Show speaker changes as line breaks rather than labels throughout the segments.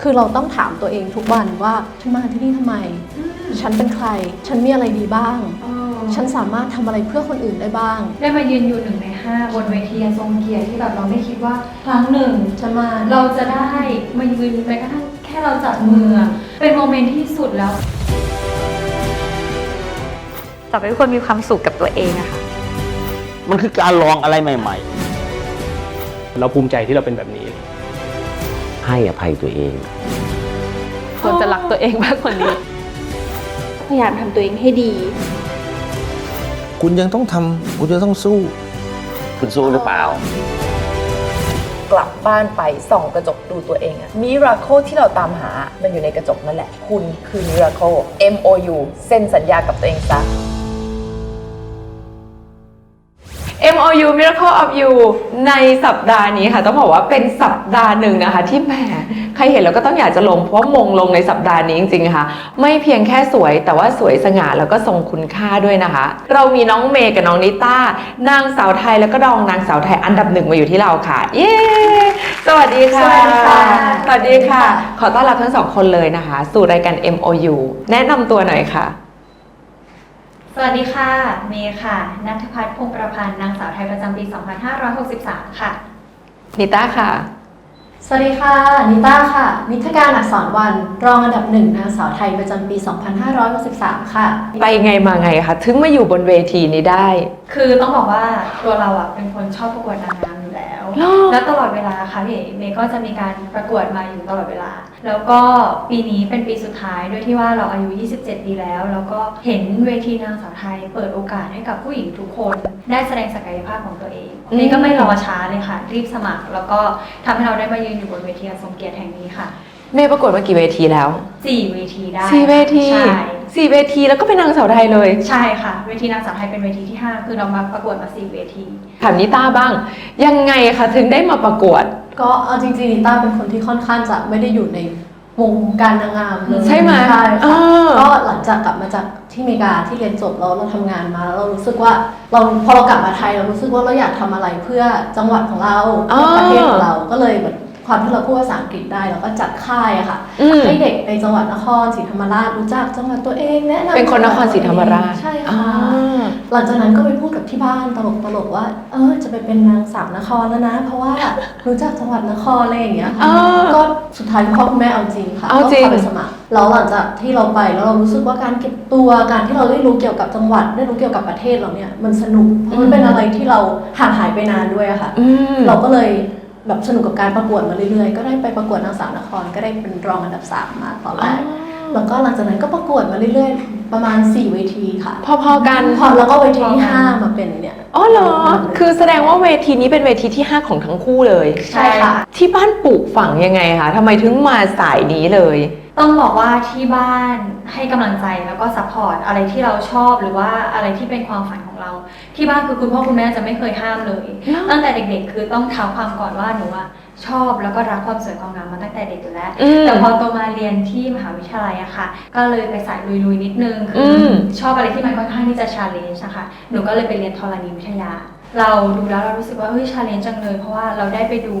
คือเราต้องถามตัวเองทุกวันว่าฉันมาที่นี่ทำไม ฉันเป็นใคร ฉันมีอะไรดีบ้าง ฉันสามารถทำอะไรเพื่อคนอื่นได้บ้าง
ได้มายืนอยู่หนึ่งในห้าบนเวทีอันทรงเกียรติที่แบบเราไม่คิดว่าครั้งหนึ่ง
จะมา
เราจะได้มายืนแม้กระทั่งแค่เราจับมือเป็นโมเมนต์ที่สุดแล้ว
ต่อไปทุกคนมีความสุขกับตัวเองอะค่ะ
มันคือการลองอะไรใหม่
เราภูมิใจที่เราเป็นแบบนี้
ๆ ให้อภัยตัวเอง
ควรจะรักตัวเองมากกว่านี้
พยายามทำตัวเองให้ดี
คุณยังต้องทำคุณยังต้องสู้
คุณสู้หรือเปล่า
กลับบ้านไปส่องกระจกดูตัวเองอะมิราโคที่เราตามหา มันอยู่ในกระจกนั่นแหละ คุณคือมิราโค M O U เซ็นสัญญากับตัวเองซะ
MOU Miracle of You ในสัปดาห์นี้ค่ะต้องบอกว่าเป็นสัปดาห์หนึ่งนะคะ ที่แหมใครเห็นแล้วก็ต้องอยากจะลงเพราะว่ามงลงในสัปดาห์นี้จริงๆค่ะ ไม่เพียงแค่สวยแต่ว่าสวยสง่าแล้วก็ทรงคุณค่าด้วยนะคะ เรามีน้องเมย์กับน้องนิต้านางสาวไทยแล้วก็รองนางสาวไทยอันดับหนึ่งมาอยู่ที่เราค่ะ เย้สวัสดีค่ะ
สวัสดีค่ะ
สวัสดีค่ะ ขอต้อนรับทั้งสองคนเลยนะคะ สู่รายการ MOU แนะนำตัวหน่อยค่ะ
สวัสดีค่ะ เมย์ค่ะ นัทพัฒน์พงศ์ประพันธ์ นางสาวไทยประจำปี 2563 ค่ะ
นิต้าค่ะ
สวัสดีค่ะ นิต้าค่ะ นิทการอักษรวัน รองอันดับหนึ่งนางสาวไทยประจำปี 2563 ค่ะ
ไปไงมาไงคะถึงมาอยู่บนเวทีนี้ได้
คือต้องบอกว่าตัวเราอะเป็นคนชอบประกวดนางงามอยู่ แล้ว
หรอ
แล้วตลอดเวลาค่ะพี่เอ๋เมย์ก็จะมีการประกวดมาอยู่ตลอดเวลา แล้วก็ปีนี้เป็นปีสุดท้ายด้วยที่ว่าเราอายุ 27 ปีแล้ว แล้วก็เห็นเวทีนางสาวไทย เปิดโอกาสให้กับผู้หญิงทุกคนได้แสดงศักยภาพของตัวเองเมย์ก็ไม่รอช้าเลยค่ะ รีบสมัคร แล้วก็ทำให้เราได้มายืนอยู่บนเวทีอันทรงเกียรติแห่งนี้ค่ะ
เมย์ประกวดมากี่เวทีแล้ว
สี่เวทีได้
สี่เวที
ใช่
สี่เวทีแล้วก็เป็นนางสาวไทยเลย
ใช่ค่ะ เวทีนางสาวไทยเป็นเวทีที่ 5 คือเรามาประกวดมาสี่เวที
ถามนิต้าบ้าง ยังไงคะถึงได้มาประกวด
ก็เอาจริงๆนิต้าเป็นคนที่ค่อนข้างจะไม่ได้อยู่ในวงการนางงามเลย
ใช่ไหม
ใช่
อ่
ค่ะาก็หลังจากกลับมาจากที่อเมริกาที่เรียนจบแล้วเราทำงานมาแล้วเรารู้สึกว่าเราพอเรากลับมาไทยเรารู้สึกว่าเราอยากทำอะไรเพื่อจังหวัดของเราเพื่อประเทศของเราก็เลยแบบ ความที่เราพูดภาษาอังกฤษได้เราก็จัดค่ายอะค่ะ
อืม
ให้เด็กในจังหวัดนครศรีธรรมราชรู้จักจังหวัดตัวเองแนะนำ
เป็นคนนครศรีธรรมราช
ใช่
อ่า
ค่ะหลังจากนั้นก็ไปพูดกับที่บ้านตลกตลกๆว่า เออจะไปเป็นนางสาวนครแล้วนะ เพราะว่ารู้จักจังหวัดนครอะไรอย่างเงี้ยค่ะ
อ่า
ก็สุดท้ายคุณพ่อคุณแม่เอาจริงค่ะ
เอาจริง
ก็พไปสมัครแล้วหลังจากที่เราไปแล้วเรารู้สึกว่าการเก็บตัวการที่เราได้รู้เกี่ยวกับจังหวัดได้รู้เกี่ยวกับประเทศเราเนี่ยมันสนุกเพราะมันเป็นอะไรที่เราห่างหายไปนานด้วยอะค่ะ
อืม
เราก็เลย แบบสนุกกับการประกวดมาเรื่อยๆ ก็ได้ไปประกวดนางสาวนครก็ได้เป็นรองอันดับสามมาตอนแรกแล้วก็หลังจากนั้นก็ประกวดมาเรื่อยๆ ประมาณ 4 เวทีค่ะ
พอๆกัน
พอแล้วก็เวทีที่5มาเป็นเนี่ย
อ๋อเหรอ คือแสดงว่าเวทีนี้เป็นเวทีที่ 5 ของทั้งคู่เลย
ใช่ค่ะ
ที่บ้านปลูกฝังยังไงคะทำไมถึงมาสายนี้เลย
ต้องบอกว่าที่บ้านให้กำลังใจแล้วก็ซัพพอร์ตอะไรที่เราชอบหรือว่าอะไรที่เป็นความฝันของเรา ที่บ้านคือคุณพ่อคุณแม่จะไม่เคยห้ามเลย
เนอะ
ตั้งแต่เด็กๆ คือต้องเท้าความก่อนว่าหนูอะชอบแล้วก็รักความสวยความงามมาตั้งแต่เด็กอยู่แล้ว
อืม
แต่พอโตมาเรียนที่มหาวิทยาลัยอะค่ะ ก็เลยไปสายลุยๆนิดนึงคืออ
ม
ชอบอะไรที่มันค่อนข้างที่จะชาเลนจ์นะคะหนูก็เลยไปเรียนธรณีวิทยา เราดูแล้วเรารู้สึกว่าเฮ้ยชาเลนจ์จังเลย เพราะว่าเราได้ไปดู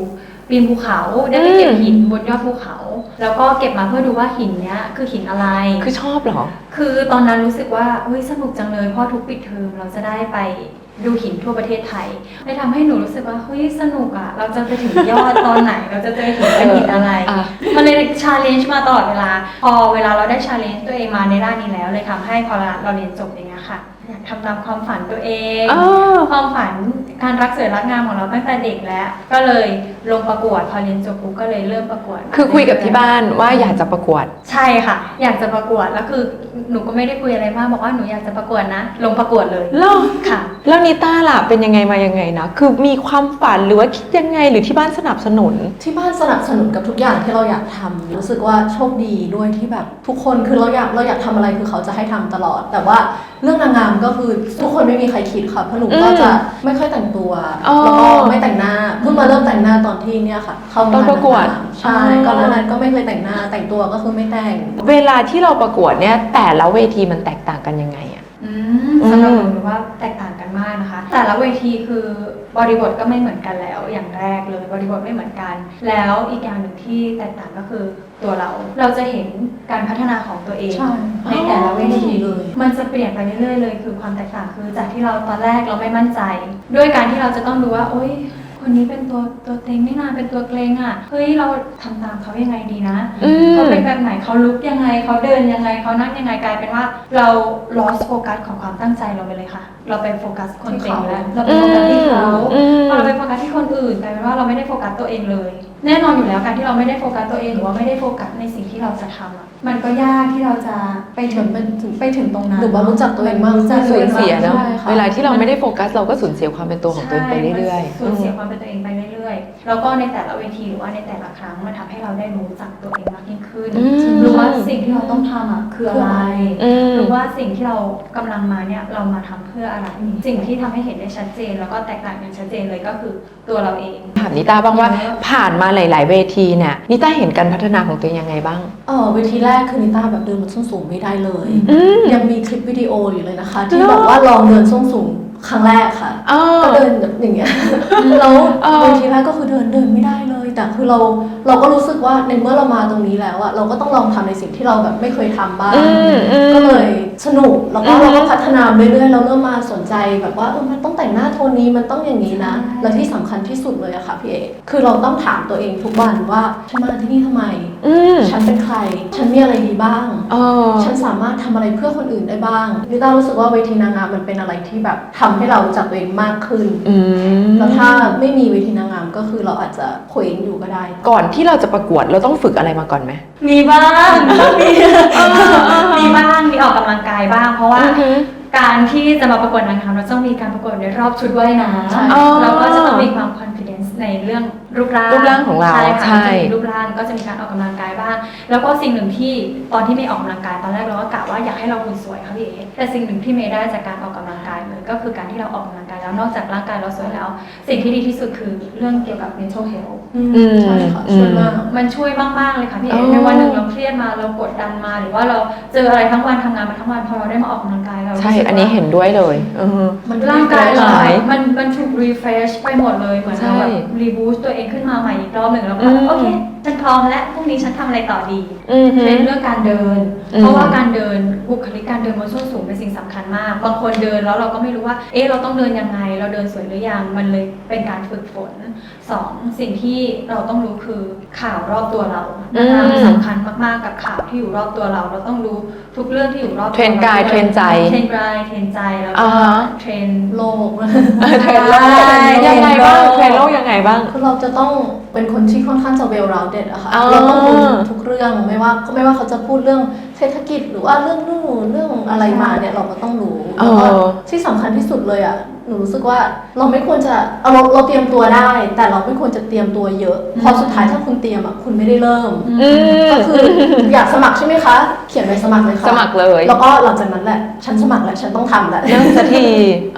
ปีนภูเขา ได้ไปเก็บหินบนยอดภูเขา แล้วก็เก็บมาเพื่อดูว่าหินเนี้ยคือหินอะไร
คือชอบเหรอ
คือตอนนั้นรู้สึกว่าเฮ้ยสนุกจังเลยเพราะทุกปิดเทอมเราจะได้ไปดูหินทั่วประเทศไทยเลยทำให้หนูรู้สึกว่าเฮ้ยสนุกอะเราจะไปถึงยอดตอนไหน เราจะเจอหินเป็นหินอะไร
อะ
มันเลยชาเลนจ์มาตลอดเวลา พอเวลาเราได้ชาเลนจ์ตัวเองมาในด้านนี้แล้วเลยทำให้พอเราเรียนจบอย่างเงี้ยค่ะ อยากทำตามความฝันตัวเอง
อ๋อ
ความฝันการรักสวยรักงามของเราตั้งแต่เด็กแล้ว ก็เลยลงประกวดพอเรียนจบปุ๊บก็เลยเริ่มประกวด
คือคุยกับที่บ้านว่าอยากจะประกวด
ใช่ค่ะ อยากจะประกวดแล้วคือหนูก็ไม่ได้คุยอะไรมากบอกว่าหนูอยากจะประกวดนะ ลงประกวดเลย
เหรอ
ค่ะ
แล้วนิต้าล่ะเป็นยังไงมายังไงนะ คือมีความฝันหรือว่าคิดยังไงหรือที่บ้านสนับสนุน
ที่บ้านสนับสนุนกับทุกอย่างที่เราอยากทำรู้สึกว่าโชคดีด้วยที่แบบทุกคนคือเราอยากเราอยากทำอะไรคือเขาจะให้ทำตลอด แต่ว่า เรื่องนางงามก็คือทุกคนไม่มีใครคิดค่ะเพราะหนูก็จะไม่ค่อยแต่งตัว
อ๋อ
แล้วก็ไม่แต่งหน้าเพิ่งมาเริ่มแต่งหน้าตอนที่เนี่ยค่ะ เข้า
ตอนประกวด
นางงามใช่
อ๋อ
ก่อนหน้านั้นก็ไม่เคยแต่งหน้าแต่งตัวก็คือไม่แต่ง
เวลาที่เราประกวดเนี่ยแต่ละเวทีมันแตกต่างกันยังไงอะ
อืมสำหรับหนูหนูว่าแตกต่างกันมากากนะคะ แต่ละเวทีคือ บริบทก็ไม่เหมือนกันแล้วอย่างแรกเลยบริบทไม่เหมือนกัน แล้วอีกอย่างหนึ่งที่แตกต่างก็คือตัวเรา เราจะเห็นการพัฒนาของตัวเอง
ใช่
ในแต่ละเวที
เลย
มันจะเปลี่ยนไปเรื่อยๆเลย คือความแตกต่างคือจากที่เราตอนแรกเราไม่มั่นใจ ด้วยการที่เราจะต้องดูว่าโอ๊ย คนนี้เป็นตัวตัวเต็งนี่นาเป็นตัวเกรงอะเฮ้ยเราทำตามเขายังไงดีนะ
อืม
เขาเป็นแบบไหนเขาลุกยังไงเขาเดินยังไงเขานั่งยังไงกลายเป็นว่า เรา lost โฟกัสของความตั้งใจเราไปเลยค่ะ เราไปโฟกัสคนเต็งแล้วเราไปโฟกัสที่เขา
อืม
พอเราไปโฟกัสที่คนอื่นกลายเป็นว่าเราไม่ได้โฟกัสตัวเองเลย แน่นอนอยู่แล้วการที่เราไม่ได้โฟกัสตัวเองหรือว่าไม่ได้โฟกัสในสิ่งที่เราจะทำอะมันก็ยากที่เราจะไปถึง
เหมือนเป็นถึง
ไปถึงตรงนั้น
หรือว่ารู้จักตัวเองมากขึ้น
รู้จักตัว
สู
อ
ญ
ง
เสียเนาะ
ใช่ค่ะ
เวลาที่เราไม่ได้โฟกัสเราก็สูญเสียความเป็นตัวของตัวเองไปเรื่อย
ใช่มันสูญเสียความเป็นตัวเองไปเรื่อยๆ แล้วก็ในแต่ละเวทีหรือว่าในแต่ละครั้งมันทำให้เราได้รู้จักตัวเองมากยิ่งขึ้น
อืม
รู้ว่าสิ่งที่เราต้องทำอะคืออะไร
อืม
รู้ว่าสิ่งที่เรากำลังมาเนี่ยเรามาทำเพื่ออะไร สิ่งที่ทำให้เห็นได้ชัดเจน แล้วก็แตกต่างอย่างชัดเจนเลยก็คือตัวเราเอง
ถามนิต้าบ้างว่าผ่านมาหลาย ๆ เวทีเนี่ยนิต้าเห็นการพัฒนาของตัวเองยังไงบ้าง
เออเวทีแรกคือนิต้าแบบเดินบนส้นสูงไม่ได้เลย
อืม
ยังมีคลิปวิดีโออยู่เลยนะคะ ที่
เหรอ
บอกว่าลองเดินส้นสูงครั้งแรกค่ะ
อ๋อ
ก็เดินแบบอย่างเงี้ยแล้ว
เออ
เวทีแรกก็คือเดินเดินไม่ได้เลย แต่คือเราเราก็รู้สึกว่าในเมื่อเรามาตรงนี้แล้วอะเราก็ต้องลองทำในสิ่งที่เราแบบไม่เคยทำบ้าง
อืมอืม
ก็เลยสนุกแล้วก็
อืม
เราก็พัฒนาไปเรื่อยๆเราเริ่มมาสนใจแบบว่าเออมันต้องแต่งหน้าโทนนี้มันต้องอย่างนี้นะ
ใช่
และที่สำคัญที่สุดเลยอะค่ะพี่เอกคือเราต้องถามตัวเองทุกวันว่าฉันมาที่นี่ทำไม
อืม
ฉันเป็นใคร ฉันมีอะไรดีบ้าง
เออ
ฉันสามารถทำอะไรเพื่อคนอื่นได้บ้างลิต้ารู้สึกว่าเวทีนางงามมันเป็นอะไรที่แบบทำให้เรารู้จักตัวเองมากขึ้น
อืม
แล้วถ้าไม่มีเวทีนางงามก็คือเราอาจจะเคว้งอยู่ก็ได้
ก่อนที่เราจะประกวดเราต้องฝึกอะไรมาก่อนไหม
มีบ้างมีมีบ้างมีออกกำลังกายบ้าง เพราะว่า
อือฮึ
การที่จะมาประกวดนางงามเราต้องมีการประกวดในรอบชุดว่ายน้
ใช่
อ๋อำ
แล้วก็จะต้องมีความ confidence ในเรื่องรูปร่าง
รูปร่างของเรา
ใช่ค่ะ
ใช่
จะมีรูปร่างก็จะมีการออกกำลังกายบ้าง แล้วก็สิ่งหนึ่งที่ตอนที่เมย์ออกกำลังกายตอนแรกเราก็กะว่าอยากให้เราหุ่นสวยค่ะพี่เอ๋แต่สิ่งหนึ่งที่เมย์ได้จากการออกกำลังกายเลยก็คือการที่เราออกกำลังกายแล้วนอกจากร่างกายเราสวยแล้ว สิ่งที่ดีที่สุดคือเรื่องเกี่ยวกับ mental health
อืม
ใช่ค่ะช่วยมาก
มันช่วยมากๆเลยค่ะพี่เอ๋
อ๋อ
ในวันหนึ่งเราเครียดมาเรากดดันมา หรือว่าเราเจออะไรทั้งวันทำงานมาทั้งวันพอเราได้มาออกกำลังกายเรา
ใช่
รู้สึกว่า
อันนี้เห็นด้วยเลยเออ
มัน
ร่างกายเรา
หาย
มันมันถูก refresh ไปหมดเลยเหมือนเราแบบ
ใช่
รีบูสตัวเองขึ้นมาใหม่อีกรอบหนึ่งแล้วก็
อืม
โอเคฉันพร้อมแล้วพรุ่งนี้ฉันทำอะไรต่อดี
อืมฮึ
เป็นเรื่องการเดิน
อืม
เพราะว่าการเดินบุคลิกการเดินบนส้นสูงเป็นสิ่งสำคัญมาก บางคนเดินแล้วเราก็ไม่รู้ว่า เอ๊ะเราต้องเดินยังไง เราเดินสวยหรือยัง มันเลยเป็นการฝึกฝนสองสิ่งที่เราต้องรู้คือข่าวรอบตัวเรานะคะ
อืม
สำคัญมากๆกับข่าวที่อยู่รอบตัวเรา เราต้องรู้ทุกเรื่องที่อยู่รอบตัว
เทรนด์กาย
ด้ว
เทรนด์ใจ
เทรนด์กายเทรนด์ใจแล้ว
อ่า
ก็
ฮะ
เทรนด์
โลก
เทรนโลก
ใช่
ยังไงบ้าง
เท
เท
ร
ร
น
น
โล
โล
ก
กยังไงบ้าง
คือเราจะต้องเป็นคนที่ค่อนข้างจะ well rounded อะค่ะ
อ๋อ
เราต้องรู้ทุกเรื่องไม่ว่าไม่ว่าเขาจะพูดเรื่องเศรษฐกิจหรือว่าเรื่องนู่นเรื่องอะไรมาเนี่ยเราก็ต้องรู้
เอ
แล้วก็
อ
ที่สำคัญที่สุดเลยอะห นูรู้สึกว่าเราไม่ควรจะเอาเราเราเตรียมตัวได้ แต่เราไม่ควรจะเตรียมตัวเยอะเพราะสุดท้ายถ้าคุณเตรียมอะคุณไม่ได้เริ่ม
อืม
ก็คืออยากสมัครใช่ไหมคะ เขียนใบสมัครเลยค่ะ
สมัครเลย
แล้วก็หลังจากนั้นแหละ ฉันสมัครแล้ว ฉันต้องทำแหละ
เริ่มสักที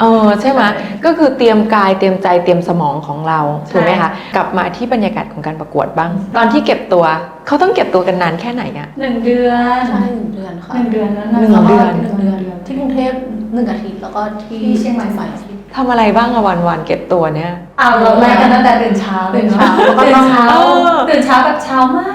เออใช่ไหมก็คือเตรียมกายเตรียมใจเตรียมสมองของเราถูกไหมคะกลับมาที่บรรยากาศของการประกวดบ้าง ตอนที่เก็บตัวเขาต้องเก็บตัวกันนานแค่ไหนอะ
หนึ่งเดือน
ใช่หนึ่งเดือนค่ะ
หนึ่งเดือนแล้ว
หนึ่
นะ
ง
แล้ว
เดื
ก็
อน
หนึ่งเดือน ที่กรุงเทพหนึ่งอาทิตย์แล้วก็ที่
ที่เชียงใหม่
ส
ส
อ
องง
อา
อาทิ
ทิต
ต
ย์
ย์
ทำอะไรบ้างอะวันวันๆเก็บตัวเนี่ย
เอาเราแรกกันตั้งแต่ตื่นเช้าเลยเนาะ
ตื่นเช้า
ตื่นเช้าตื่นเช้าแบบเช้ามา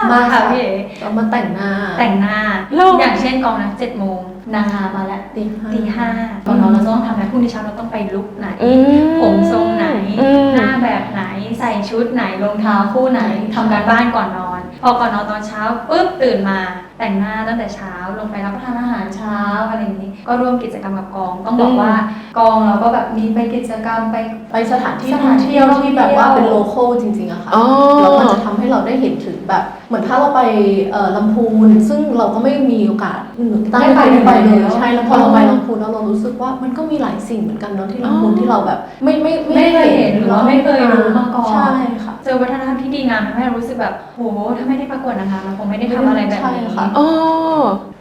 ก
มาก
ค่ะ
ค่ะ
พี่เอ๋
แล้วมาแต่งหน้า
แต่งหน้า
แล้ว
อย่างเช่นกองนัดเจ็ดโมง นางงามมาแล้ว
ตีห้า
ตีห้าตอนนอนเราต้องทำอะไรพรุ่งนี้เช้าเราต้องไปลุกไหน
อืม
ผมทรงไหน
อืม
หน้าแบบไหน ใส่ชุดไหน รองเท้าคู่ไหน ทำการบ้านก่อนนอน พอก่อนนอนตอนเช้าปุ๊บตื่นมา แต่งหน้าตั้งแต่เช้า ลงไปรับประทานอาหารเช้าอะไรอย่างนี้ ก็ร่วมกิจกรรมกับกอง ต้องบอกว่า กองเราก็แบบมีไปกิจกรรมไป
ไปสถานที่
ส
ท่
ถา
อนง
ที่
เที่ยวที่แบบว่า
ท่องเที่ยว
เป็นโลโก้จริงๆอะค่ะ
อ๋อ
แล้วมันจะทำให้เราได้เห็นถึงแบบ เหมือนถ้าเราไปเอ่อลำพูน ซึ่งเราก็ไม่มีโอกาสหนูตั้ง
ได้ไป
ใจไปเล
แล้
ยวใช่แล้วพอเราไปลำพูนแล้วเรารู้สึกว่ามันก็มีหลายสิ่งเหมือนกันเนาะที่ลำพูนที่เราแบบ ไม่ไม่
ไม่เคยเห็นหรือว่าไม่เคยรู้มาก่อน
ใช่ค่ะ
เจอวัฒนธรรมที่ดีงามทำให้เรารู้สึกแบบโหถ้าไม่ได้ประกวดนางงามเราคงไม่ได้ทำอะไรแบบนี้
ใช่ค่ะ
อ๋อ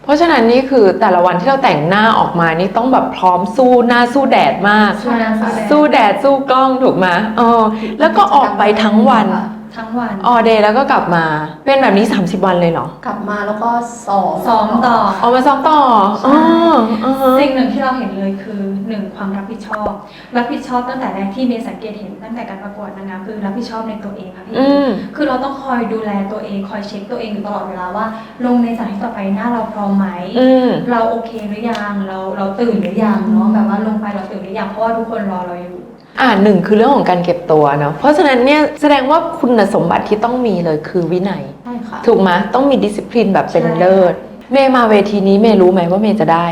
เพราะฉะนั้นนี่คือแต่ละวันที่เราแต่งหน้าออกมานี่ต้องแบบพร้อมสู้หน้าสู้แดดมาก
ใช่ค่ะ
สู้แดดสู้กล้องถูกไหมเออแล้วก็ออกไปทั้งวัน
ทั้งวัน
ออเดย์แล้วก็กลับมา เป็นแบบนี้ 30 วันเลยเหรอ
กลับมาแล้วก็ซ้อม
ซ้อมต่อ
เอามาซ้อมต่ออ๋ออือฮะ
สิ่งหนึ่งที่เราเห็นเลยคือหนึ่งความรับผิดชอบ รับผิดชอบตั้งแต่แรกที่เมย์สังเกตเห็นตั้งแต่การประกวดนางงามคือรับผิดชอบในตัวเองค่ะพี่
อืม
คือเราต้องคอยดูแลตัวเองคอยเช็คตัวเองอยู่ตลอดเวลาว่า ลงในสถานที่ต่อไปหน้าเราพร้อมไหม
อืม
เราโอเคหรือยังเราเราตื่นหรือยังเนาะแบบว่าลงไปเราตื่นหรือยังเพราะว่าทุกคนรอเราอยู่
อ่าหนึ่งคือเรื่องของการเก็บตัวเนาะเพราะฉะนั้นเนี่ยแสดงว่าคุณสมบัติที่ต้องมีเลยคือวินัย
ใช่ค่ะ
ถูกไหมต้องมีดิสซิ p ลินแบบเป็น
ใช่
เลิศเมย์มาเวทีนี้เมย์รู้ไหมว่าเมย์จะได้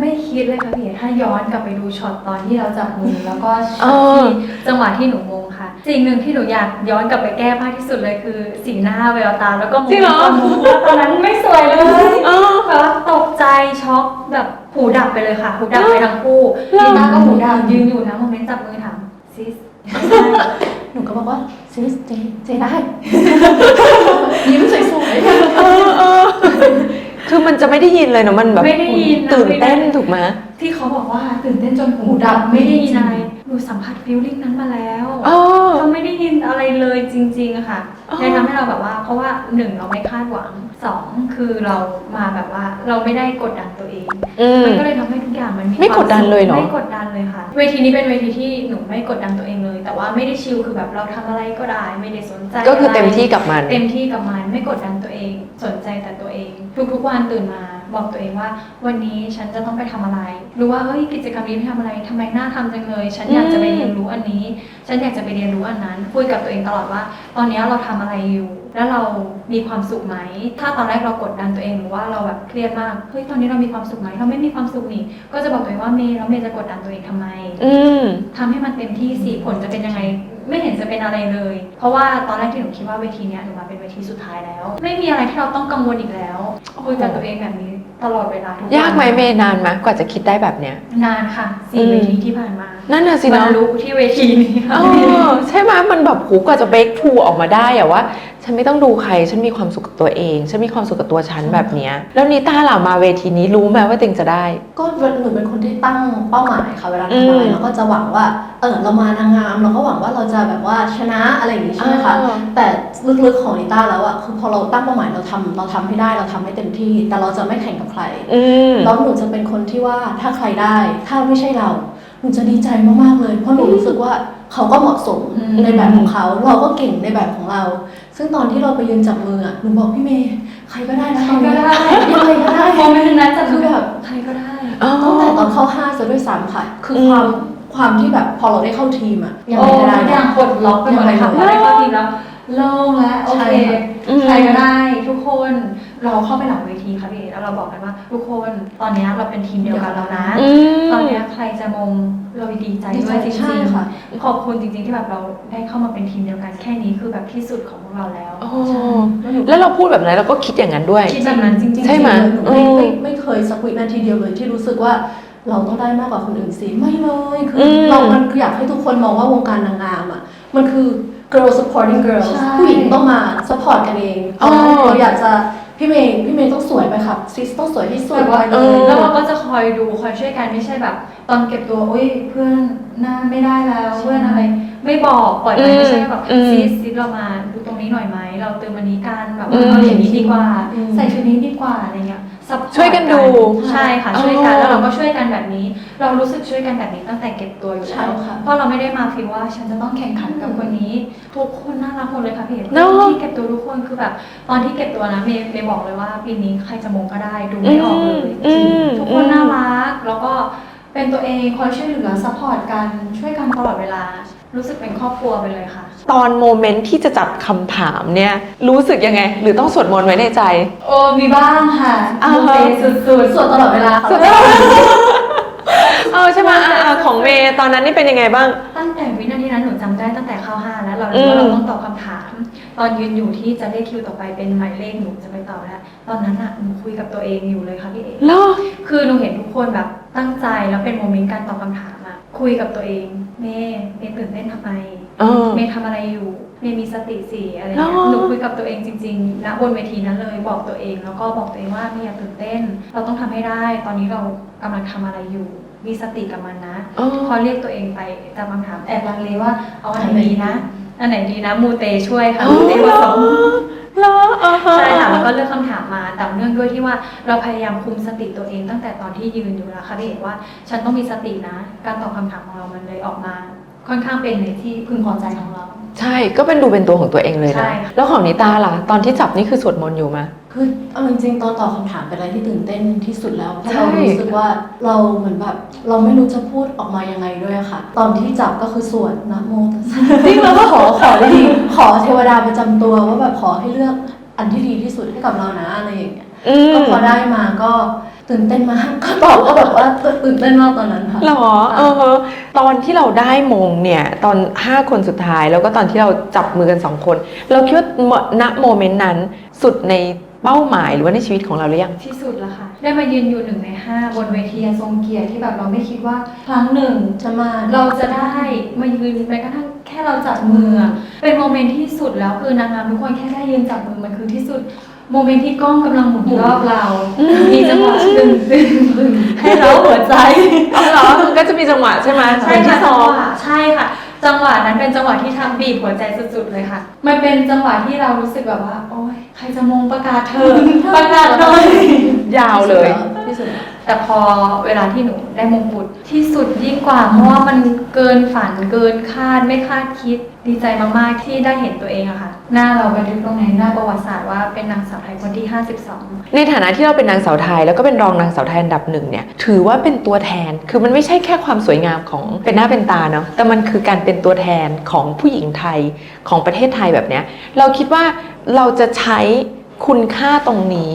ไม่คิดเลยค่ะพี่ ถ้าย้อนกลับไปดูช็อตตอนที่เราจับมือแล้วก็ช็
เอ
อต
อ
ที่จังหวะที่หนูมงค่ะ สิ่งหนึ่งที่หนูอยากย้อนกลับไปแก้มากที่สุดเลยคือ สีหน้าแววตาแล้วก็มง
จริงเหรอ
ตอนมงแล้วตอนนั้นไม่สวยเลย
เออ
แบบว่าตกใจช็อกแบบหูดับไปเลยค่ะหูดับไปทั้งคู่
เหรอ
ลีน่าก็หูดับยืนอยู่นะโมเมนต์จับมือถาม ซิส
หนูก็บอกว่าซิสเจเจได้ยิ้มสวยๆ
เออเออคือมันจะไม่ได้ยินเลยเนาะมันแบบ
ไม่ได้ยินนะ
ตื่นเต้น
ไม่ได้
ถูกไหม
ที่เขาบอกว่าตื่นเต้นจนหูดับไม่ได้ยินอะไรหนูสัมผัสฟีลลิ่งนั้นมาแล้ว
อ๋อ
เราไม่ได้ยินอะไรเลยจริงๆอะค่ะ
อ๋อ
เลยทำให้เราแบบว่า เพราะว่าหนึ่งเราไม่คาดหวัง สองคือเรามาแบบว่าเราไม่ได้กดดันตัวเอง
อืม
มันก็เลยทำให้ทุกอย่างมันมี
ไม่
ควา
กดดันเลยเหรอ
ไม่กดดันเลยค่ะ เวทีนี้เป็นเวทีที่หนูไม่กดดันตัวเองเลย แต่ว่าไม่ได้ชิลคือแบบเราทำอะไรก็ได้ไม่ได้สนใจ
ก็คือ
อะไร
เต็มที่กับมัน
เต็มที่กับมันไม่กดดันตัวเอง สนใจแต่ตัวเอง ทุกๆวันตื่นมา บอกตัวเองว่า วันนี้ฉันจะต้องไปทำอะไร รู้ว่าเฮ้ยกิจกรรมนี้ไปทำอะไรทำไมน่าทำจังเลย ฉันอยากจะไปเรียนรู้อันนี้ ฉันอยากจะไปเรียนรู้อันนั้น คุยกับตัวเองตลอดว่า ตอนนี้เราทำอะไรอยู่ แล้วเรามีความสุขไหม ถ้าตอนแรกเรากดดันตัวเองหรือว่าเราแบบเครียดมาก เฮ้ยตอนนี้เรามีความสุขไหม เราไม่มีความสุขนี่ ก็จะบอกตัวเองว่าเมย์แล้วเมย์จะกดดันตัวเองทำไม
อืม
ทำให้มันเต็มที่สิผลจะเป็นยังไงไม่เห็นจะเป็นอะไรเลย เพราะว่าตอนแรกที่หนูคิดว่าเวทีเนี้ยหนูมาเป็นเวทีสุดท้ายแล้ว ไม่มีอะไรที่เราต้องกังวลอีกแล้วคุยกับตัวเองแบบนี้ ตลอดเวลาทุกวัน
ยากไหมเมย์นานไหมกว่าจะคิดได้แบบเนี้ย
นานค่ะสี่
อืม
เวทีที่ผ่านมา
นั่นน่ะสิ
บร
เนาะ
รลุที่เวทีนี้ค่ะ
เออใช่ไหมมันแบบหูกว่าจะเบรกทูออกมาได้อะว่า ฉันไม่ต้องดูใคร ฉันมีความสุขกับตัวเอง ฉันมีความสุขกับตัวฉันแบบเนี้ยแล้วนิต้าล่ะมาเวทีนี้รู้ไหมว่าตัวเองจะได้
ก็หนูเป็นคนที่ตั้งเป้าหมายค่ะเวลาทำอะไร
อืม
เราก็จะหวังว่าเออเรามานางงามเราก็หวังว่าเราจะแบบว่าชนะอะไรอย่างนี้ใช่ไหมคะ
อ่า
แต่ลึกๆของนิต้าแล้วอะคือพอเราตั้งเป้าหมายเราทำเราทำให้ได้เราทำให้เต็มที่ แต่เราจะไม่แข่งกับใคร
อืม
แล้วหนูจะเป็นคนที่ว่าถ้าใครได้ถ้าไม่ใช่เรา หนูจะดีใจมากๆเลย เพราะหนูรู้สึกว่าเขาก็เหมาะสม
อืม
ในแบบของเขา เราก็เก่งในแบบของเรา ซึ่งตอนที่เราไปยืนจับมืออะหนูบอกพี่เมย์ใครก็ได้นะ
ใครก็ได้
ยังไงก็ได้
โมเมนต์นั้นจะ
คือแบบ
ใครก็ได้
อ๋อ
ตั้งแต่ตอนเข้าห้าจะด้วยซ้ำค่ะ คืออ
ม
ความความที่แบบพอเราได้เข้าทีมอะยัง
โอ้
ไงก็ได้
ทุกอย่าง
นะ
ปลดล็อกไปหมดเลยค่ะพ
ยัง
อ
ไง
ได้เข้าทีมแล้วโล่งแล้วโอ
ใช่
เค
ค่ะ
อืม
ใครก็ได้ทุกคนเราเข้าไปหลังเวทีค่ะพี่แล้วเราบอกกันว่า ทุกคนตอนนี้เราเป็นทีมเดียวกันแล้วนะ
อืม
ตอนนี้ใครจะมง เราดีใจ
ดี
ด้
ใจ
วยจริ
ใช่
ง
ค่ะ
ๆขอบคุณจริง ๆ ที่แบบเราได้เข้ามาเป็นทีมเดียวกันแค่นี้คือแบบที่สุดของพวกเราแล้ว
โอ้แล้วเราพูดแบบนั้นเราก็คิดอย่างนั้นด้วย
คิดแบบนั้นจริงๆ
ใช่ไหม
หนูไม่
อืม
ไม่ไม่เคยสักวินาทีเดียวเลยที่รู้สึกว่าเราต้องได้มากกว่าคนอื่นสิไม่เลยคืออ
ม
เรามันคืออยากให้ทุกคนมองว่าวงการนางงามอะมันคือ girl supporting girls
ใช่
ผู้หญิงต้องมา support กันเอง
อ๋อ
เราอยากจะ พี่เมย์พี่เมย์ต้องสวยไปครับซิสต้องสวยที่สุด
แบบว่า
ไปเลย
แล้วเราก็จะคอยดูคอยช่วยกันไม่ใช่แบบ ตอนเก็บตัวโอ้ยเพื่อนหน้าไม่ได้แล้วเพื่อนอะไร ไม่บอกปล่อยไป
อืม
ไม่ใช่แบบ
อืม
ซีซีเรามาดูตรงนี้หน่อยไหมเราเติมวันนี้กันแบบ
อื
ว่ามเอาอย่างนี้ดีกว่า
อืม
ใส่ชุดนี้ดีกว่าอะไรเงี้ย support
ช่วยกันดู
ใช่ค่ะ
อ๋อ
ช่วยกันแล้วเราก็ช่วยกันแบบนี้ เรารู้สึกช่วยกันแบบนี้ตั้งแต่เก็บตัวอยู่
ใช่
แล้ว
ค่ะ
เพราะเราไม่ได้มาฟีลว่าฉันจะต้องแข่งขันกับคนนี้ ทุกคนน่ารักหมดเลยค่ะพี่
เนอะ
ที่เก็บตัวทุกคนคือแบบตอนที่เก็บตัวนะเมย์เมย์บอกเลยว่าปีนี้ใครจะมงก็ได้ดูไม่ออกเลย
อืม
ทุกคนน่ารักแล้วก็เป็นตัวเองคอยช่วยเหลือซัพพอร์ตกันช่วยกันตลอดเวลา รู้สึกเป็นครอบครัวไปเลยค่ะ
ตอนโมเมนต์ที่จะจัดคำถามเนี่ย รู้สึกยังไง หรือต้องสวดมนต์ไว้ในใจ
โอ้มีบ้างค่ะ
อ่าฮะ
โอเคสุด
สวดตลอดเวลาค่ะ
เออใช่ไหมอะอะของเมย์ตอนนั้นนี่เป็นยังไงบ้าง
ๆตั้งแต่วินาทีนั้นหนูจำได้ตั้งแต่เข้าห้าแล้วเรารู้ว่า
อืม
เราต้องตอบคำถาม ตอนยืนอยู่ที่จะเลขคิวต่อไปเป็นหมายเลขหนูจะไปตอบแล้วตอนนั้นอะหนูคุยกับตัวเองอยู่เลยค่ะพี่เอ๋
เหรอ
คือหนูเห็นทุกคนแบบตั้งใจแล้วเป็นโมเมนต์การตอบคำถามอะคุยกับตัวเอง เมย์เมย์ตื่นเต้นทำไม
เออ
เมย์ทำอะไรอยู่ เมย์มีสติสิอะไร
อ๋
เงี้ย
อ
หนูคุยกับตัวเองจริงๆณบนเวทีนั้นเลยบอกตัวเองแล้วก็บอกตัวเองว่าเมย์อย่าตื่นเต้น เราต้องทำให้ได้ ตอนนี้เรากำลังทำอะไรอยู่ มีสติกับมันนะ
อ๋อ
พอเรียกตัวเองไปตามคำถามแอบลังเลว่าเอาอันไหนดีนะ อันไหนดีนะมูเตช่วยค่ะมูเตผสม
เหรออ่าฮ
ใช่ค่ะแล้วก็เลือกคำถามมาแต่เนื่องด้วยที่ว่าเราพยายามคุมสติตัวเองตั้งแต่ตอนที่ยืนอยู่แล้วค่ะพี่เอกว่าฉันต้องมีสตินะ การตอบคำถามของเรามันเลยออกมา ค่อนข้างเป็นในที่พึงพอใจของเรา
ใช่ก็เป็นดูเป็นตัวของตัวเองเลย
ใช่
นะ
ค่ะ
แล้วของนิตาล่ะ ตอนที่จับนี่คือสวดมนต์อยู่ไหม
คือเอาจริงๆตอนตอบคำถามเป็นอะไรที่ตื่นเต้นที่สุดแล้วเพราะ
ใช่
เรารู้สึกว่าเราเหมือนแบบเราไม่รู้จะพูดออกมายังไงด้วยอะค่ะ ตอนที่จับก็คือสวดนะโมตัสสะจริงแล้วก็ขอขอดีๆขอเทวดาประจำตัวว่าแบบขอให้เลือกอันที่ดีที่สุดให้กับเรานะอะไรอย่างเงี้ย
อืม
ก็พอได้มาก็ตื่นเต้นมาก ก็ตอบก็แบบว่าตื่นเต้นมากตอนนั้นค่ะ
หรอเออฮะตอนที่เราได้มงเนี่ย ตอน 5 คนสุดท้ายแล้วก็ตอนที่เราจับมือกัน 2 คน เราคิดว่าณโมเมนต์นั้นสุดใน เป้าหมายหรือว่าในชีวิตของเราหรือยัง
ที่สุดแล้วค่ะ ได้มายืนอยู่หนึ่งในห้าบนเวทีอันทรงเกียรติที่แบบเราไม่คิดว่าครั้งหนึ่ง
จะมา
เราจะได้มายืนแม้กระทั่งแค่เราจับมืออะเป็นโมเมนต์ที่สุดแล้วคือนางงามทุกคนแค่ได้ยืนจับมือมันคือที่สุด โมเมนต์ที่กล้องกำลังหมุนรอบเรา มีจังหวะตึงตึงตึงให้เราหัวใจ
เอาเหรอมันก็จะมีจังหวะใช่ไหม
ใช่
เป็น
ค่ะ
ที่
จั
ซ้
ง
อ
ห
ม
วะใช่ค่ะ จังหวะนั้นเป็นจังหวะที่ทำบีบหัวใจสุดๆเลยค่ะ มันเป็นจังหวะที่เรารู้สึกแบบว่า โอ๊ยใครจะมงประกาศเธอ ประกาศหน่อย
ยาวเลย
ที่สุดแล้ว
แต่พอเวลาที่หนูได้มงกุฎที่สุดยิ่งกว่า เพราะว่ามันเกินฝันเกินคาดไม่คาดคิด ดีใจมากๆที่ได้เห็นตัวเองอะค่ะ หน้าเราบันทึกตรงไหนหน้าประวัติศาสตร์ว่าเป็นนางสาวไทยคนที่ 52
ในฐานะที่เราเป็นนางสาวไทย แล้วก็เป็นรองนางสาวไทยอันดับหนึ่งเนี่ยถือว่าเป็นตัวแทนคือมันไม่ใช่แค่ความสวยงามของเป็นหน้าเป็นตาเนาะแต่มันคือการเป็นตัวแทนของผู้หญิงไทยของประเทศไทยแบบเนี้ยเราคิดว่าเราจะใช้คุณค่าตรงนี้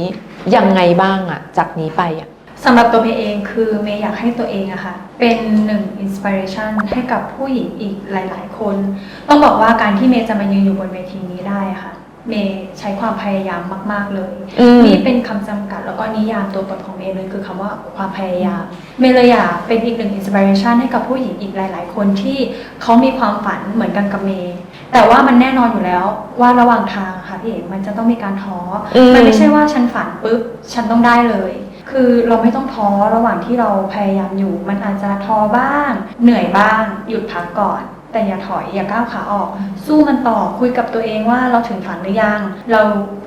ยังไงบ้างอะจากนี้ไปอะ
สำหรับตัวเมย์เองคือเมย์อยากให้ตัวเองอะค่ะเป็นหนึ่งอินสปิเรชันให้กับผู้หญิงอีกหลาย ๆ คน ต้องบอกว่าการที่เมย์จะมายืนอยู่บนเวทีนี้ได้อะค่ะ เมย์ใช้ความพยายามมาก ๆ เลย
อืม
นี่เป็นคำจำกัดแล้วก็นิยามตัวตนของเมย์เลยคือคำว่าความพยายาม เมย์เลยอยากเป็นอีกหนึ่งอินสปิเรชันให้กับผู้หญิงอีกหลาย ๆ คนที่เขามีความฝันเหมือนกันกับเมย์แต่ว่ามันแน่นอนอยู่แล้วว่าระหว่างทางอะค่ะพี่เอกมันจะต้องมีการท้ออ
ม
มันไม่ใช่ว่าฉันฝันปุ๊บฉันต้องได้เลย คือเราไม่ต้องท้อระหว่างที่เราพยายามอยู่ มันอาจจะท้อบ้าง เหนื่อยบ้าง หยุดพักก่อน แต่อย่าถอยอย่าก้าวขาออก สู้มันต่อคุยกับตัวเองว่าเราถึงฝันหรือยัง เรา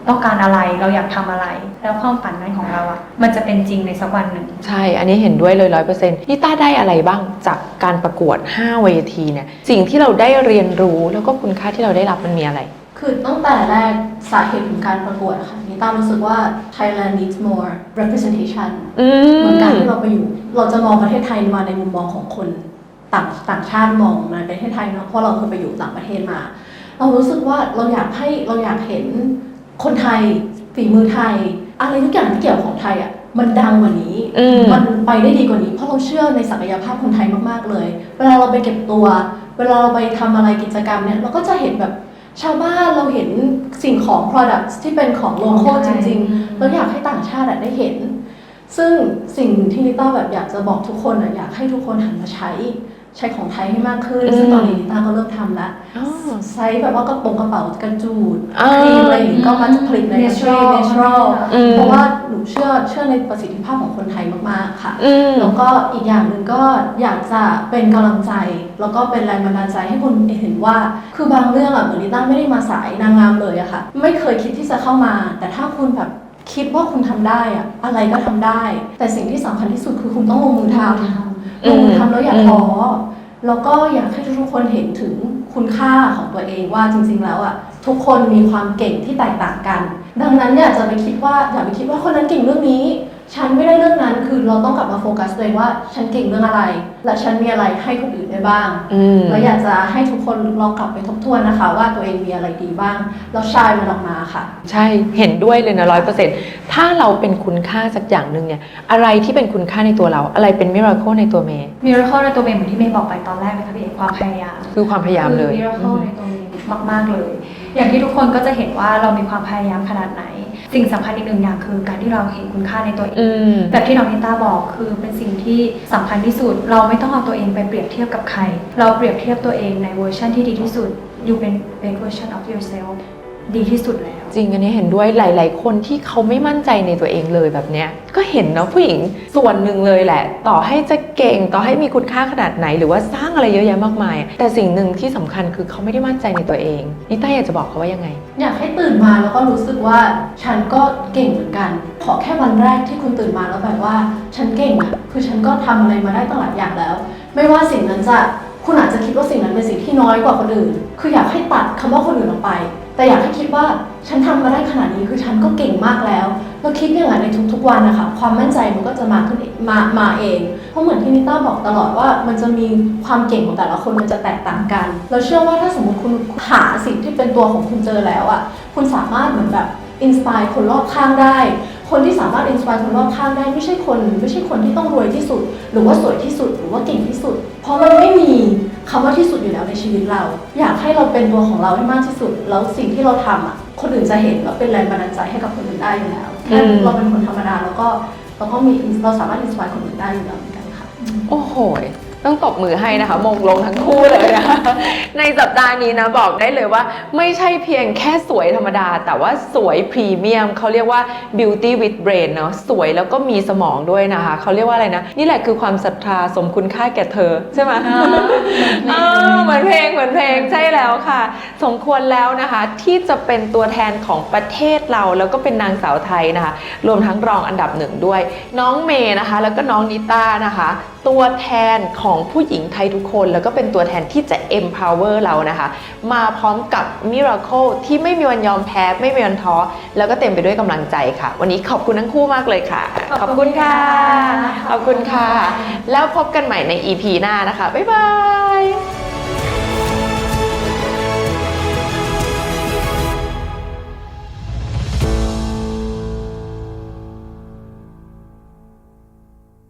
ต้องการอะไรเราอยากทำอะไร แล้วความฝันนั้นของเราอะ มันจะเป็นจริงในสักวันหนึ่ง
ใช่ อันนี้เห็นด้วยเลยร้อยเปอร์เซ็นต์นี่ต้าได้อะไรบ้างจากการประกวด 5 เวทีเนี่ยสิ่งที่เราได้เรียนรู้แล้วก็คุณค่าที่เราได้รับมันมีอะไร
คือตั้งแต่แรกสาเหตุของการประกวดอะค่ะนิ ต้ารู้สึกว่า Thailand needs more representation
อื
เหมือนการที่เราไปอยู่ เราจะมองประเทศไทยมาในมุมมองของคนต่างต่างชาติมองในประเทศไทยเนาะเพราะเราเคยไปอยู่ต่างประเทศมา เรารู้สึกว่าเราอยากให้เราอยากเห็นคนไทยฝีมือไทย อะไรทุกอย่างที่เกี่ยวของไทยอะมันดังกว่านี้
อืม
มันไปได้ดีกว่านี้ เพราะเราเชื่อในศักยภาพคนไทยมากๆเลย เวลาเราไปเก็บตัว เวลาเราไปทำอะไรกิจกรรมเนี่ยเราก็จะเห็นแบบ ชาวบ้านเราเห็นสิ่งของ products ที่เป็นของโลคอลจริง ๆ เราอยากให้ต่างชาติอะได้เห็น ซึ่งสิ่งที่นิต้าแบบอยากจะบอกทุกคนอะอยากให้ทุกคนหันมาใช้ ใช้ของไทยให้มากขึ้น
อืม
ซึ่งตอนนี้นิต้าก็เริ่มทำแล้ว
อ๋อ
ใช้แบบว่ากระโปรงกระเป๋ากระจูด
อ่า
ครีมอะไรอย่างงี้ก็มาผลิตในประเทศ
Natural
natural
อืม
เพราะว่าหนู เชื่อเชื่อในประสิทธิภาพของคนไทยมากๆค่ะ
อืม
แล้วก็อีกอย่างหนึ่งก็อยากจะเป็นกำลังใจ แล้วก็เป็นแรงบันดาลใจให้คนเห็นว่า คือบางเรื่องอะเหมือนลิต้าไม่ได้มาสายนางงามเลยอะค่ะ ไม่เคยคิดที่จะเข้ามา แต่ถ้าคุณแบบคิดว่าคุณทำได้อะอะไรก็ทำได้ แต่สิ่งที่สำคัญที่สุดคือคุณต้องลงมือทำลงมือทำแล้วอย่าท้ออแล้วก็อยากให้ทุกๆคนเห็นถึงคุณค่าของตัวเองว่าจริง ๆ แล้วอะทุกคนมีความเก่งที่แตกต่างกัน ดังนั้นอย่าจะไปคิดว่าอย่าไปคิดว่าคนนั้นเก่งเรื่องนี้ ฉันไม่ได้เรื่องนั้นคือเราต้องกลับมาโฟกัสตัวเองว่าฉันเก่งเรื่องอะไร และฉันมีอะไรให้คนอื่นได้บ้าง
อืม
แล้วอยากจะให้ทุกคนลองกลับไปทบทวนนะคะ ว่าตัวเองมีอะไรดีบ้างแล้วชายมันออกมาค่ะ
ใช่เห็นด้วยเลยนะร้อยเปอร์เซ็นต์ถ้าเราเป็นคุณค่าสักอย่างหนึ่งเนี่ย อะไรที่เป็นคุณค่าในตัวเรา อะไรเป็นมิราเคิลในตัวเมย์
มิราเคิลในตัวเมย์เหมือนที่เมย์บอกไปตอนแรกเลยค่ะพี่เอกความพยายาม
คือความพยายามเลย
คือมิราเคิลในตัวเมย์มากๆเลย อย่างที่ทุกคนก็จะเห็นว่าเรามีความพยายามขนาดไหน สิ่งสำคัญอีกหนึ่งอย่างคือการที่เราเห็นคุณค่าในตัวเอง
อืม
แบบที่น้องนิต้าบอกคือเป็นสิ่งที่สำคัญที่สุด เราไม่ต้องเอาตัวเองไปเปรียบเทียบกับใคร เราเปรียบเทียบตัวเองในเวอร์ชันที่ดีที่สุดอยู่เป็น best version of yourself ดีที่สุดแล้ว
จริงอันนี้เห็นด้วยหลาย ๆ คนที่เขาไม่มั่นใจในตัวเองเลยแบบเนี้ยก็เห็นเนาะผู้หญิงส่วนหนึ่งเลยแหละ ต่อให้จะเก่งต่อให้มีคุณค่าขนาดไหน หรือว่าสร้างอะไรเยอะแยะมากมาย แต่สิ่งหนึ่งที่สำคัญคือเขาไม่ได้มั่นใจในตัวเองนิต้าอยากจะบอกเขาว่ายังไง
อยากให้ตื่นมาแล้วก็รู้สึกว่าฉันก็เก่งเหมือนกัน ขอแค่วันแรกที่คุณตื่นมาแล้วแบบว่าฉันเก่งอะคือฉันก็ทำอะไรมาได้ตั้งหลายอย่างแล้ว ไม่ว่าสิ่งนั้นจะคุณอาจจะคิดว่าสิ่งนั้นเป็นสิ่งที่น้อยกว่าคนอื่น คืออยากให้ตัดคำว่าคนอื่นออกไป แต่อยากให้คิดว่าฉันทำมาได้ขนาดนี้คือฉันก็เก่งมากแล้วแล้วคิดอย่างนั้นในทุกๆวันนะคะความมั่นใจมันก็จะมาขึ้นมามาเอง เพราะเหมือนที่นิต้าบอกตลอดว่ามันจะมีความเก่งของแต่ละคนมันจะแตกต่างกัน เราเชื่อว่าถ้าสมมติคุณหาสิ่งที่เป็นตัวของคุณเจอแล้วอะคุณสามารถเหมือนแบบอินสปายคนรอบข้างได้ คนที่สามารถอินสปายคนรอบข้างได้ไม่ใช่คน ไม่ใช่คนที่ต้องรวยที่สุด หรือว่าสวยที่สุดหรือว่าเก่งที่สุด เพราะมันไม่มี คำว่าที่สุดอยู่แล้วในชีวิตเรา อยากให้เราเป็นตัวของเราให้มากที่สุด แล้วสิ่งที่เราทำอะ คนอื่นจะเห็นแล้วเป็นแรงบันดาลใจให้กับคนอื่นได้อยู่แล้วแค่
อืม
เราเป็นคนธรรมดาแล้วก็เราก็มีเราสามารถอินสปายคนอื่นได้อยู่แล้วเหมือนกันค่ะ
โอ้โห ต้องตบมือให้นะคะ มงลงทั้งคู่เลยนะคะในสัปดาห์นี้นะบอกได้เลยว่า ไม่ใช่เพียงแค่สวยธรรมดา แต่ว่าสวยพรีเมียมเขาเรียกว่า beauty with brain เนาะสวยแล้วก็มีสมองด้วยนะคะเขาเรียกว่าอะไรนะ นี่แหละคือความศรัทธาสมคุณค่าแก่เธอ ใช่ไหมเออเหมือน เพลงเหมือนเพลงใช่แล้วค่ะ สมควรแล้วนะคะที่จะเป็นตัวแทนของประเทศเราแล้วก็เป็นนางสาวไทยนะคะ รวมทั้งรองอันดับหนึ่งด้วย น้องเมย์นะคะ แล้วก็น้องนิต้านะคะ ตัวแทนของผู้หญิงไทยทุกคน แล้วก็เป็นตัวแทนที่จะ empower เรานะคะ มาพร้อมกับ miracle ที่ไม่มีวันยอมแพ้ไม่มีวันท้อแล้วก็เต็มไปด้วยกำลังใจค่ะ วันนี้ขอบคุณทั้งคู่มากเลยค่ะ
ขอบคุณค่ะ
ขอบคุณค่ะ แล้วพบกันใหม่ใน EP หน้านะคะ บ๊ายบาย